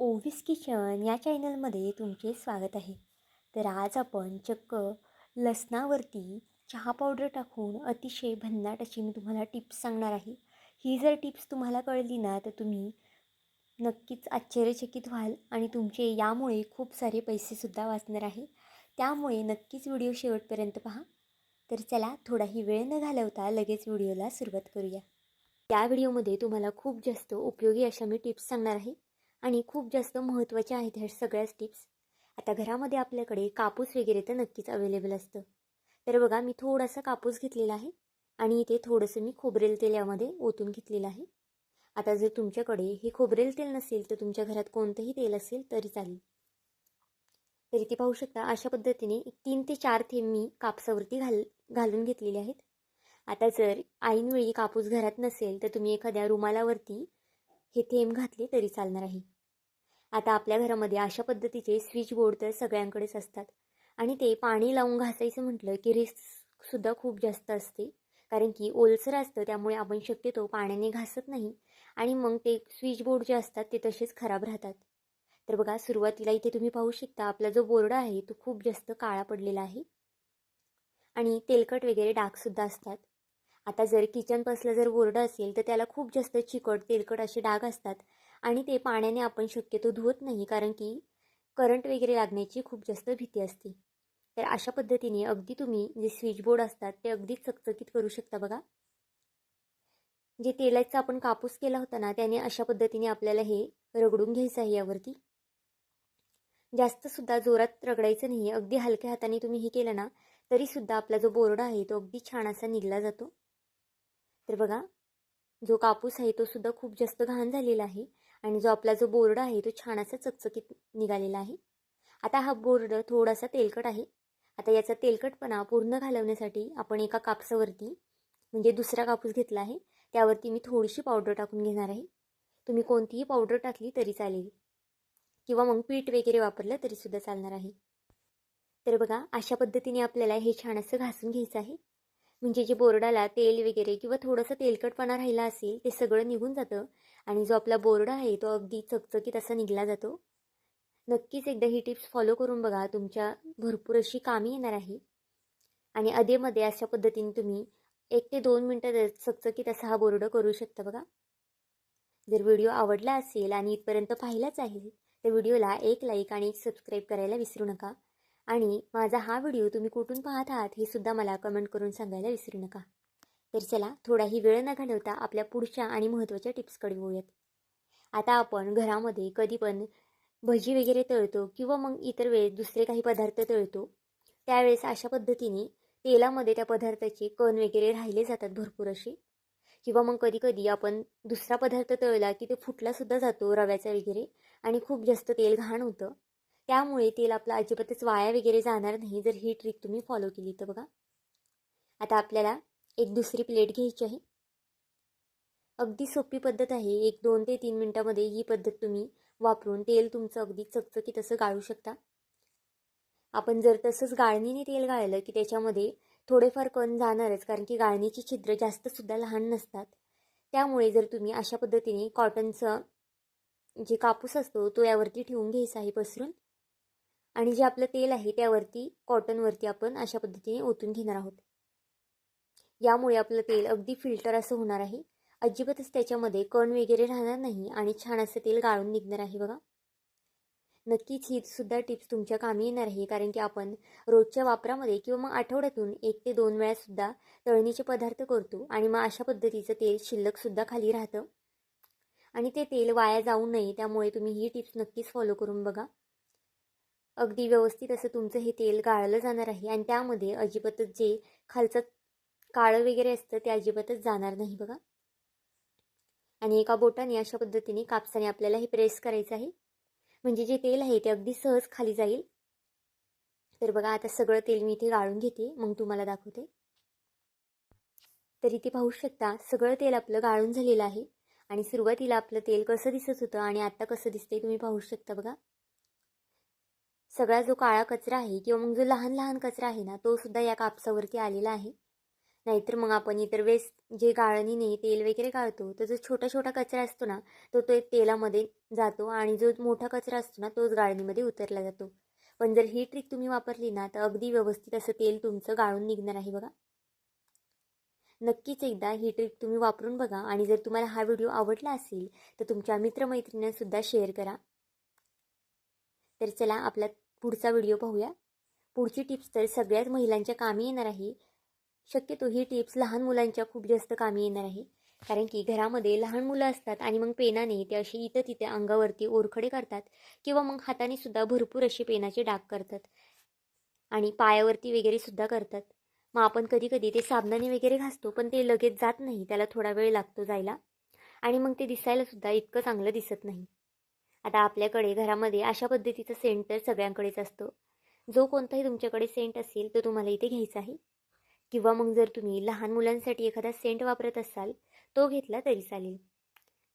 ओवीस kitchen या चॅनलमध्ये तुमचे स्वागत आहे. तर आज आपण चक्क लसणावरती चहा पावडर टाकून अतिशय भन्नाट अशी मी तुम्हाला टिप्स सांगणार आहे. ही जर टिप्स तुम्हाला कळली ना तर तुम्ही नक्कीच आश्चर्यचकित व्हाल आणि तुमचे यामुळे खूप सारे पैसेसुद्धा वाचणार आहे. त्यामुळे नक्कीच व्हिडिओ शेवटपर्यंत पहा. तर चला थोडाही वेळ न घालवता लगेच व्हिडिओला सुरुवात करूया. या व्हिडिओमध्ये तुम्हाला खूप जास्त उपयोगी अशा मी टिप्स सांगणार आहे. आणि खूप जास्त महत्त्वाच्या आहेत ह्या सगळ्याच टिप्स आता घरामध्ये आपल्याकडे कापूस वगैरे तर नक्कीच अवेलेबल असतं. तर बघा मी थोडासा कापूस घेतलेला आहे आणि इथे थोडंसं मी खोबरेल तेल यामध्ये ओतून घेतलेलं आहे. आता जर तुमच्याकडे हे खोबरेल तेल नसेल तर तुमच्या घरात कोणतंही तेल असेल तरी चालेल. तर इथे पाहू शकता अशा पद्धतीने एक तीन ते चार थेंब मी कापसावरती घाल घालून घेतलेले आहेत. आता जर ऐनवेळी कापूस घरात नसेल तर तुम्ही एखाद्या रुमालावरती हे थेंब घातले तरी चालणार आहे. आता आपल्या घरामध्ये अशा पद्धतीचे स्विच बोर्ड तर सगळ्यांकडेच असतात. आणि ते पाणी लावून घासायचं म्हटलं की रिस्कसुद्धा खूप जास्त असते. कारण की ओलसर असतं त्यामुळे आपण शक्यतो पाण्याने घासत नाही. आणि मग ते स्विच बोर्ड जे असतात ते तसेच खराब राहतात. तर बघा सुरुवातीला इथे तुम्ही पाहू शकता आपला जो बोर्ड आहे तो खूप जास्त काळा पडलेला आहे. आणि तेलकट वगैरे डागसुद्धा असतात. आता जर किचनपासला जर बोर्ड असेल तर त्याला खूप जास्त चिकट तेलकट असे डाग असतात. आणि ते पाण्याने आपण शक्यतो धुवत नाही कारण की करंट वगैरे लागण्याची खूप जास्त भीती असते. तर अशा पद्धतीने अगदी तुम्ही जे स्विच बोर्ड असतात ते अगदी चकचकीत करू शकता बघा. जे तेलाचा आपण कापूस केला होता ना त्याने अशा पद्धतीने आपल्याला हे रगडून घ्यायचं आहे यावरती. जास्तसुद्धा जोरात रगडायचं नाही अगदी हलक्या हाताने तुम्ही हे केलं ना तरीसुद्धा आपला जो बोर्ड आहे तो अगदी छान असा निघला जातो. तर बघा जो कापूस आहे तो सुद्धा खूप जास्त घाण झालेला आहे आणि जो आपला जो बोर्ड आहे तो छान असा चकचकीत निघालेला आहे. आता हा बोर्ड थोडासा तेलकट आहे. आता याचा तेलकटपणा पूर्ण घालवण्यासाठी आपण एका कापसावरती म्हणजे दुसरा कापूस घेतला आहे त्यावरती मी थोडीशी पावडर टाकून घेणार आहे. तुम्ही कोणतीही पावडर टाकली तरी चालेल. किंवा मग पीठ वगैरे वापरलं तरीसुद्धा चालणार आहे. तर बघा अशा पद्धतीने आपल्याला हे छान असं घासून घ्यायचं आहे. म्हणजे जे बोर्डाला तेल वगैरे किंवा थोडंसं तेलकटपणा राहिला असेल ते सगळं निघून जातं. आणि जो आपला बोर्ड आहे तो अगदी चकचकीत असा निघला जातो. नक्कीच एकदा ही टिप्स फॉलो करून बघा. तुमच्या भरपूर अशी कामी येणार आहे. आणि अधेमध्ये अशा पद्धतीने तुम्ही एक ते दोन मिनटं चकचकीत असा हा बोर्ड करू शकता बघा. जर व्हिडिओ आवडला असेल आणि इथपर्यंत पाहिलाच आहे तर व्हिडिओला एक लाईक आणि एक सबस्क्राईब करायला विसरू नका. आणि माझा हा व्हिडिओ तुम्ही कुठून पाहत आहात हे सुद्धा मला कमेंट करून सांगायला विसरू नका. तर चला थोडाही वेळ न घालवता आपल्या पुढच्या आणि महत्त्वाच्या टिप्सकडे होऊयात आता आपण घरामध्ये कधी पण भजी वगैरे तळतो किंवा मग इतर वेळेस दुसरे काही पदार्थ तळतो त्यावेळेस अशा पद्धतीने तेलामध्ये त्या पदार्थाचे कण वगैरे राहिले जातात भरपूर असे. किंवा मग कधी कधी आपण दुसरा पदार्थ तळला की ते फुटलासुद्धा जातो रव्याचा वगैरे आणि खूप जास्त तेल घाण होतं. त्यामुळे तेल आपलं अजिबातच वाया वगैरे जाणार नाही जर ही ट्रिक तुम्ही फॉलो केली तर बघा. आता आपल्याला एक दुसरी प्लेट घ्यायची आहे. अगदी सोपी पद्धत आहे. एक दोन ते तीन मिनटामध्ये ही पद्धत तुम्ही वापरून तेल तुमचं अगदी चकचकीत असं गाळू शकता. आपण जर तसंच गाळणीने तेल गाळलं की त्याच्यामध्ये थोडेफार कण जाणारच कारण की गाळणीची छिद्र जास्तसुद्धा लहान नसतात. त्यामुळे जर तुम्ही अशा पद्धतीने कॉटनचं जे कापूस असतो तो यावरती ठेवून घ्यायचा आहे पसरून. आणि जे आपलं तेल आहे त्यावरती कॉटनवरती आपण अशा पद्धतीने ओतून घेणार आहोत. यामुळे आपलं तेल अगदी फिल्टर असं होणार आहे. अजिबातच त्याच्यामध्ये कण वगैरे राहणार नाही आणि छान असं तेल गाळून निघणार आहे बघा. नक्कीच ही सुद्धा टिप्स तुमच्या कामी येणार आहे कारण की आपण रोजच्या वापरामध्ये किंवा मग आठवड्यातून एक ते दोन वेळासुद्धा तळणीचे पदार्थ करतो आणि मग अशा पद्धतीचं तेल शिल्लकसुद्धा खाली राहतं. आणि ते तेल वाया जाऊ नये त्यामुळे तुम्ही ही टिप्स नक्कीच फॉलो करून बघा. अगदी व्यवस्थित असं तुमचं हे तेल गाळलं जाणार आहे आणि त्यामध्ये अजिबातच जे खालचं काळं वगैरे असतं ते अजिबातच जाणार नाही बघा. आणि एका बोटाने अशा पद्धतीने कापसाने आपल्याला हे प्रेस करायचं आहे. म्हणजे जे तेल आहे ते अगदी सहज खाली जाईल. तर बघा आता सगळं तेल मी इथे गाळून घेते. मग तुम्हाला दाखवते. तर इथे पाहू शकता सगळं तेल आपलं गाळून झालेलं आहे. आणि सुरुवातीला आपलं तेल कसं दिसत होतं आणि आत्ता कसं दिसतंय तुम्ही पाहू शकता बघा. सगळा जो काळा कचरा आहे किंवा मग जो लहान लहान कचरा आहे ना तो सुद्धा या कापसावरती आलेला आहे. नाहीतर मग आपण इतर वेस्ट जे गाळणीने तेल वगैरे गाळतो तर जो छोटा छोटा कचरा असतो ना तो तो तेलामध्ये जातो आणि जो मोठा कचरा असतो ना तोच गाळणीमध्ये उतरला जातो. पण जर ही ट्रिक तुम्ही वापरली ना तर अगदी व्यवस्थित असं तेल तुमचं गाळून निघणार आहे बघा. नक्कीच एकदा ही ट्रिक तुम्ही वापरून बघा आणि जर तुम्हाला हा व्हिडिओ आवडला असेल तर तुमच्या मित्रमैत्रिणींनासुद्धा शेअर करा. तर चला आपला पुढचा व्हिडिओ पाहूया. पुढची टिप्स तर सगळ्याच महिलांच्या कामी येणार आहे. शक्यतो ही टिप्स लहान मुलांच्या खूप जास्त कामी येणार आहे. कारण की घरामध्ये लहान मुलं असतात आणि मग पेनाने ते अशी इथं तिथे अंगावरती ओरखडे करतात किंवा मग हाताने सुद्धा भरपूर असे पेनाचे डाग करतात. आणि पायावरती वगैरे सुद्धा करतात. मग आपण कधी कधी ते साबणाने वगैरे घासतो पण ते लगेच जात नाही. त्याला थोडा वेळ लागतो जायला. आणि मग ते दिसायला सुद्धा इतकं चांगलं दिसत नाही. आता आपल्याकडे घरामध्ये अशा पद्धतीचं सेंट तर सगळ्यांकडेच असतो. जो कोणताही तुमच्याकडे सेंट असेल तो तुम्हाला इथे घ्यायचा आहे. किंवा मग जर तुम्ही लहान मुलांसाठी एखादा सेंट वापरत असाल तो घेतला तरी चालेल.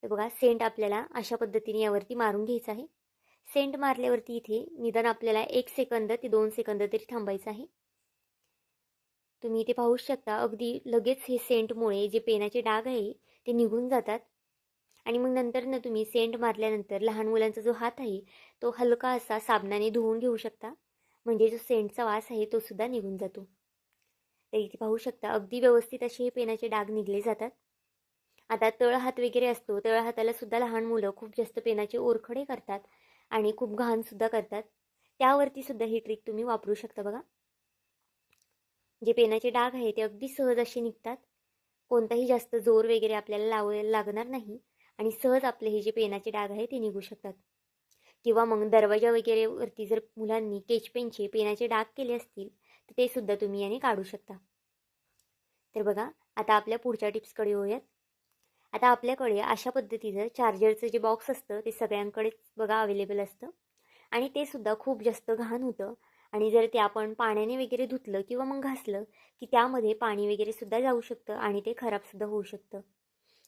तर बघा सेंट आपल्याला अशा पद्धतीने यावरती मारून घ्यायचा आहे. सेंट मारल्यावरती इथे निदान आपल्याला एक सेकंद ते दोन सेकंद तरी थांबायचं आहे. तुम्ही इथे पाहू शकता अगदी लगेच हे सेंटमुळे जे पेनाचे डाग आहे ते निघून जातात. आणि मग नंतर ना तुम्ही सेंट मारल्यानंतर लहान मुलांचा जो हात आहे तो हलका असा साबणाने धुवून घेऊ शकता. म्हणजे जो सेंटचा वास आहे तो सुद्धा निघून जातो. तर इथे पाहू शकता अगदी व्यवस्थित असे हे पेनाचे डाग निघले जातात. आता तळ हात वगैरे असतो तळ हाताला सुद्धा लहान मुलं खूप जास्त पेनाचे ओरखडे करतात आणि खूप घाणसुद्धा करतात. त्यावरती सुद्धा ही ट्रिक तुम्ही वापरू शकता बघा. जे पेनाचे डाग आहे ते अगदी सहज असे निघतात. कोणताही जास्त जोर वगैरे आपल्याला लावायला लागणार नाही. आणि सहज आपले हे जे पेनाचे डाग आहे ते निघू शकतात. किंवा मग दरवाजा वगैरेवरती जर मुलांनी केच पेनचे पेनाचे डाग केले असतील तर ते सुद्धा तुम्ही याने काढू शकता. तर बघा आता आपल्या पुढच्या टिप्सकडे येऊयात. आता आपल्याकडे अशा पद्धतीचं चार्जरचं जे बॉक्स असतं ते सगळ्यांकडेच बघा अवेलेबल असतं. आणि ते सुद्धा खूप जास्त घाण होतं. आणि जर ते आपण पाण्याने वगैरे धुतलं किंवा मग घासलं की त्यामध्ये पाणी वगैरे सुद्धा जाऊ शकतं आणि ते खराबसुद्धा होऊ शकतं.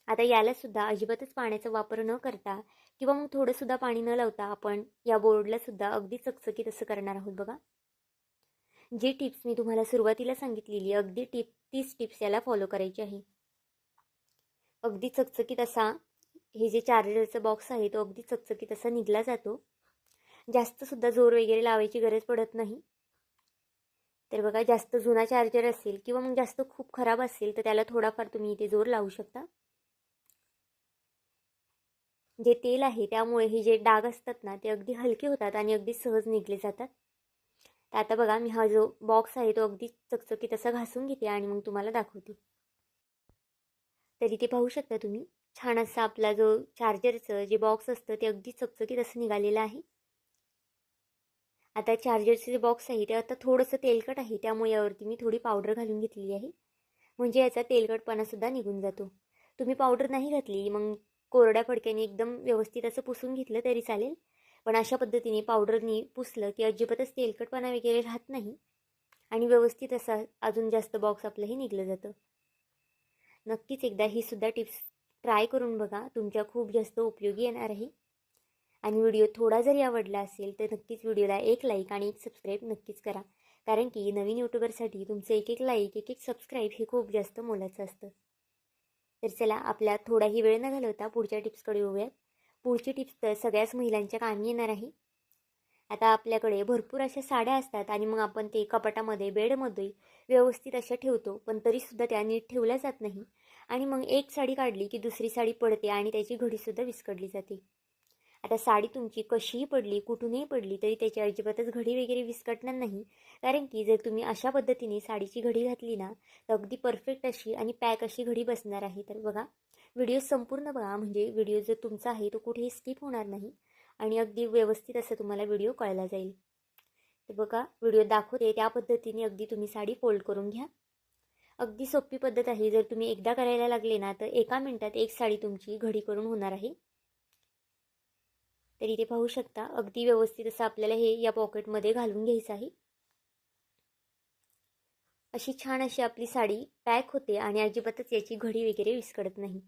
आता याला सुद्धा अजिबातच पाण्याचा वापर न करता किंवा मग थोडंसुद्धा पाणी न लावता आपण या बोर्डलासुद्धा अगदी चकचकीत असं करणार आहोत बघा. जी टिप्स मी तुम्हाला सुरुवातीला सांगितलेली अगदी टिप तीच टिप्स याला फॉलो करायची आहे. अगदी चकचकीत असा हे जे चार्जरचा बॉक्स आहे तो अगदी चकचकीत असा निघला जातो. जास्तसुद्धा जोर वगैरे लावायची गरज पडत नाही. तर बघा जास्त जुना चार्जर असेल किंवा मग जास्त खूप खराब असेल तर त्याला थोडाफार तुम्ही इथे जोर लावू शकता. जे तेल आहे त्यामुळे हे जे डाग असतात ना ते अगदी हलके होतात आणि अगदी सहज निघले जातात. तर आता बघा मी हा जो बॉक्स आहे तो अगदी चकचकीत असा घासून घेते आणि मग तुम्हाला दाखवते. तर इथे पाहू शकता तुम्ही छान असा आपला जो चार्जरचं जे बॉक्स असतं ते अगदी चकचकीत असं निघालेलं आहे. आता चार्जरचे जे बॉक्स आहे ते आता थोडंसं तेलकट आहे त्यामुळे यावरती मी थोडी पावडर घालून घेतलेली आहे. म्हणजे याचा तेलकटपणासुद्धा निघून जातो. तुम्ही पावडर नाही घातली मग कोरड्या फडक्याने एकदम व्यवस्थित असं पुसून घेतलं तरी चालेल. पण अशा पद्धतीने पावडरनी पुसलं की अजिबातच तेलकटपणा वगैरे राहत नाही. आणि व्यवस्थित असा अजून जास्त बॉक्स आपलंही निघलं जातं. नक्कीच एकदा ही सुद्धा टिप्स ट्राय करून बघा. तुमच्या खूप जास्त उपयोगी येणार आहे. आणि व्हिडिओ थोडा जरी आवडला असेल तर नक्कीच व्हिडिओला एक लाईक आणि एक सबस्क्राईब नक्कीच करा. कारण की नवीन यूट्यूबरसाठी तुमचं एक एक लाईक एक एक सबस्क्राईब हे खूप जास्त मोलाचं असतं. तर चला आपल्या थोडाही वेळ न घालवता पुढच्या टिप्सकडे येऊयात. पुढची टिप्स तर सगळ्याच महिलांच्या कामी येणार आहे. आता आपल्याकडे भरपूर अशा साड्या असतात आणि मग आपण ते कपाटामध्ये बेडमध्ये व्यवस्थित अशा ठेवतो पण तरीसुद्धा त्या नीट ठेवल्या जात नाही. आणि मग एक साडी काढली की दुसरी साडी पडते आणि त्याची घडीसुद्धा विस्कडली जाते. आता साडी तुमची कशीही पडली कुठूनही पडली तरी त्याची अजिबातच घडी वगैरे विस्कटणार नाही. कारण की जर तुम्ही अशा पद्धतीने साडीची घडी घातली ना तर अगदी परफेक्ट अशी आणि पॅक अशी घडी बसणार आहे. तर बघा व्हिडिओ संपूर्ण बघा. म्हणजे व्हिडिओ जर तुमचा आहे तो कुठेही स्किप होणार नाही आणि अगदी व्यवस्थित असं तुम्हाला व्हिडिओ कळला जाईल. तर बघा व्हिडिओ दाखवते. त्या पद्धतीने अगदी तुम्ही साडी फोल्ड करून घ्या. अगदी सोपी पद्धत आहे. जर तुम्ही एकदा करायला लागले ना तर एका मिनिटात एक साडी तुमची घडी करून होणार आहे. तर इथे पाहू शकता अगदी व्यवस्थित असं आपल्याला हे या पॉकेटमध्ये घालून घ्यायचं आहे. अशी छान अशी आपली साडी पॅक होते आणि अजिबातच याची घडी वगैरे विस्कडत नाही.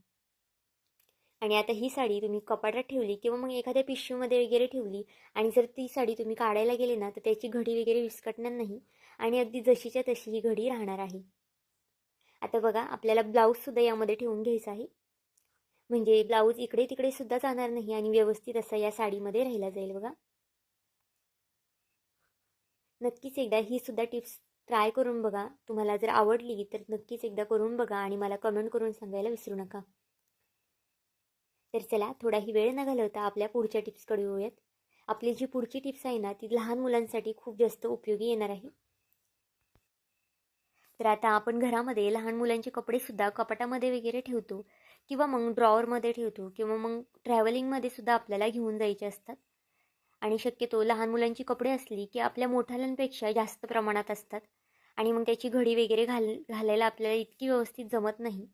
आणि आता ही साडी तुम्ही कपाटात ठेवली किंवा मग एखाद्या पिशवीमध्ये वगैरे ठेवली आणि जर ती साडी तुम्ही काढायला गेले ना तर त्याची घडी वगैरे विस्कटणार नाही आणि अगदी जशीच्या तशी ही घडी राहणार आहे. आता बघा आपल्याला ब्लाऊजसुद्धा यामध्ये ठेवून घ्यायचा आहे. म्हणजे ब्लाऊज इकडे तिकडे सुद्धा जाणार नाही आणि व्यवस्थित असा या साडीमध्ये राहिला जाईल बघा. नक्कीच एकदा ही सुद्धा टिप्स ट्राय करून बघा. तुम्हाला जर आवडली तर नक्कीच एकदा करून बघा आणि मला कमेंट करून सांगायला विसरू नका. तर चला थोडाही वेळ न घालवता आपल्या पुढच्या टिप्सकडे येऊयात आपली जी पुढची टिप्स आहे ना ती लहान मुलांसाठी खूप जास्त उपयोगी येणार आहे. तर आता आपण घरामध्ये लहान मुलांचे कपडेसुद्धा कपाटामध्ये वगैरे ठेवतो किंवा मग ड्रॉवरमध्ये ठेवतो किंवा मग ट्रॅव्हलिंगमध्ये सुद्धा आपल्याला घेऊन जायचे असतात. आणि शक्यतो लहान मुलांची कपडे असली की आपल्या मोठ्याल्यांपेक्षा जास्त प्रमाणात असतात. आणि मग त्याची घडी वगैरे घाल घालायला आपल्याला इतकी व्यवस्थित जमत नाही.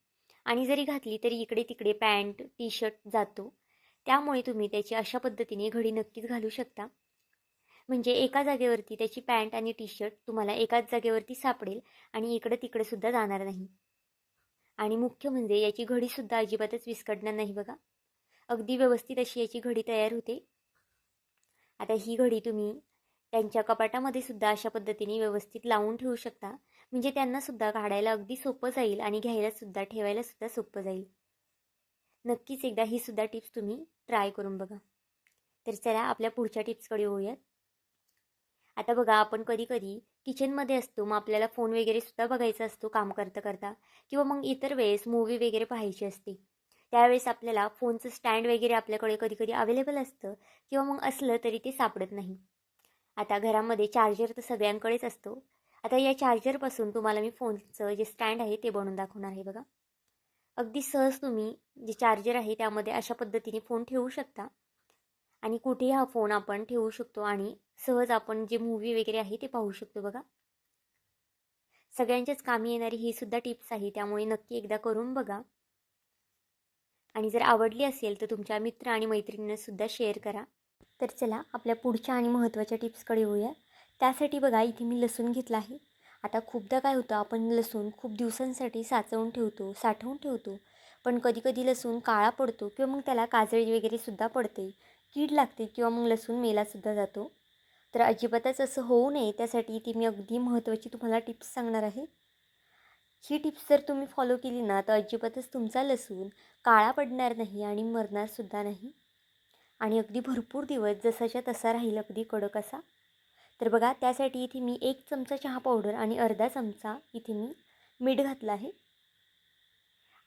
आणि जरी घातली तरी इकडे तिकडे पॅन्ट टी शर्ट जातो. त्यामुळे तुम्ही त्याची अशा पद्धतीने घडी नक्कीच घालू शकता. म्हणजे एका जागेवरती त्याची पॅन्ट आणि टी शर्ट तुम्हाला एकाच जागेवरती सापडेल आणि इकडं तिकडे सुद्धा जाणार नाही. आणि मुख्य म्हणजे याची घडीसुद्धा अजिबातच विस्कटणार नाही बघा. अगदी व्यवस्थित अशी याची घडी तयार होते. आता ही घडी तुम्ही त्यांच्या कपाटामध्ये सुद्धा अशा पद्धतीने व्यवस्थित लावून ठेवू शकता. म्हणजे त्यांना सुद्धा काढायला अगदी सोपं जाईल आणि घ्यायला सुद्धा ठेवायला सुद्धा सोपं जाईल. नक्कीच एकदा ही सुद्धा टिप्स तुम्ही ट्राय करून बघा. तर चला आपल्या पुढच्या टिप्सकडे येऊयात आता बघा आपण कधी कधी किचनमध्ये असतो मग आपल्याला फोन वगैरे सुद्धा बघायचा असतो काम करता करता किंवा मग इतर वेळेस मूवी वगैरे पाहायची असते. त्यावेळेस आपल्याला फोनचं स्टँड वगैरे आपल्याकडे कधी कधी अवेलेबल असतं किंवा मग असलं तरी ते सापडत नाही. आता घरामध्ये चार्जर तर सगळ्यांकडेच असतो. आता या चार्जरपासून तुम्हाला मी फोनचं जे स्टँड आहे ते बनवून दाखवणार आहे बघा. अगदी सहज तुम्ही जे चार्जर आहे त्यामध्ये अशा पद्धतीने फोन ठेवू शकता. आणि कुठेही हा फोन आपण ठेवू शकतो आणि सहज आपण जे मूवी वगैरे आहे ते पाहू शकतो बघा. सगळ्यांच्याच कामी येणारी ही सुद्धा टिप्स आहे त्यामुळे नक्की एकदा करून बघा. आणि जर आवडली असेल तर तुमच्या मित्र आणि मैत्रिणींनासुद्धा शेअर करा. तर चला आपल्या पुढच्या आणि महत्त्वाच्या टिप्सकडे येऊया. त्यासाठी बघा इथे मी लसूण घेतला आहे. आता खूपदा काय होतं आपण लसूण खूप दिवसांसाठी साचवून ठेवतो साठवून ठेवतो. पण कधीकधी लसूण काळा पडतो किंवा मग त्याला काजळी वगैरे सुद्धा पडते. कीड लागते किंवा मग लसूण मेलासुद्धा जातो. तर अजिबातच असं होऊ नये. त्यासाठी ती मी अगदी महत्त्वाची तुम्हाला टिप्स सांगणार आहे. ही टिप्स जर तुम्ही फॉलो केली ना तर अजिबातच तुमचा लसूण काळा पडणार नाही आणि मरणारसुद्धा नाही. आणि अगदी भरपूर दिवस जसाच्या तसा राहील अगदी कडक असा. तर बघा त्यासाठी इथे मी एक चमचा चहा पावडर आणि अर्धा चमचा इथे मी मीठ घातलं आहे.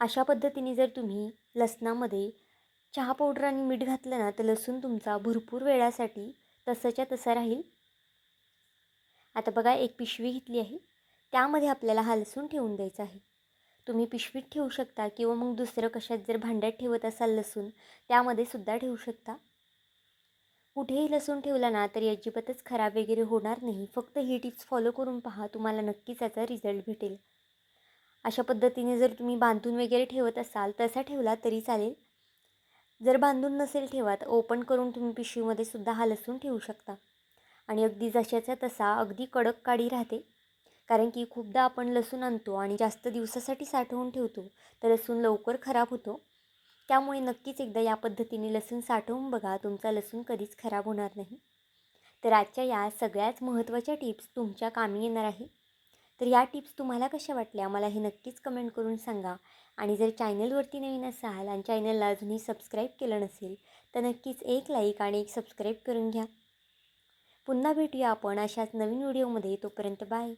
अशा पद्धतीने जर तुम्ही लसणामध्ये चहा पावडर आणि मीठ घातलं ना तर लसूण तुमचा भरपूर वेळासाठी तसंच्या तसा राहील. आता बघा एक पिशवी घेतली आहे. त्यामध्ये आपल्याला हा लसूण ठेवून द्यायचा आहे. तुम्ही पिशवीत ठेवू शकता किंवा मग दुसरं कशात जर भांड्यात ठेवत असाल लसूण त्यामध्ये सुद्धा ठेवू शकता. कुठेही लसूण ठेवला ना तरी अजिबातच खराब वगैरे होणार नाही. फक्त ही टिप्स फॉलो करून पहा तुम्हाला नक्कीच याचा रिझल्ट भेटेल. अशा पद्धतीने जर तुम्ही बांधून वगैरे ठेवत असाल तसा ठेवला तरी चालेल. जर बांधून नसेल ठेवा तर ओपन करून तुम्ही पिशवीमध्ये सुद्धा हा लसूण ठेवू शकता. आणि अगदी जशाचा तसा अगदी कडक काडी राहते. कारण की खूपदा आपण लसूण आणतो आणि जास्त दिवसासाठी साठवून ठेवतो तर लसूण लवकर खराब होतो. त्यामुळे नक्कीच एकदा या पद्धतीने लसूण साठवून बघा तुमचा लसूण कधीच खराब होणार नाही. तर आजच्या या सगळ्याच महत्त्वाच्या टिप्स तुमच्या कामी येणार आहे. तर या टिप्स तुम्हाला कशा वाटल्या? मला हे नक्कीच कमेंट करून सांगा. आणि जर चॅनलवरती नवीन असाल आणि चॅनलला अजूनही सबस्क्राईब केलं नसेल तर नक्कीच एक लाईक आणि एक सबस्क्राईब करून घ्या. पुन्हा भेटूया आपण अशाच नवीन व्हिडिओमध्ये तोपर्यंत बाय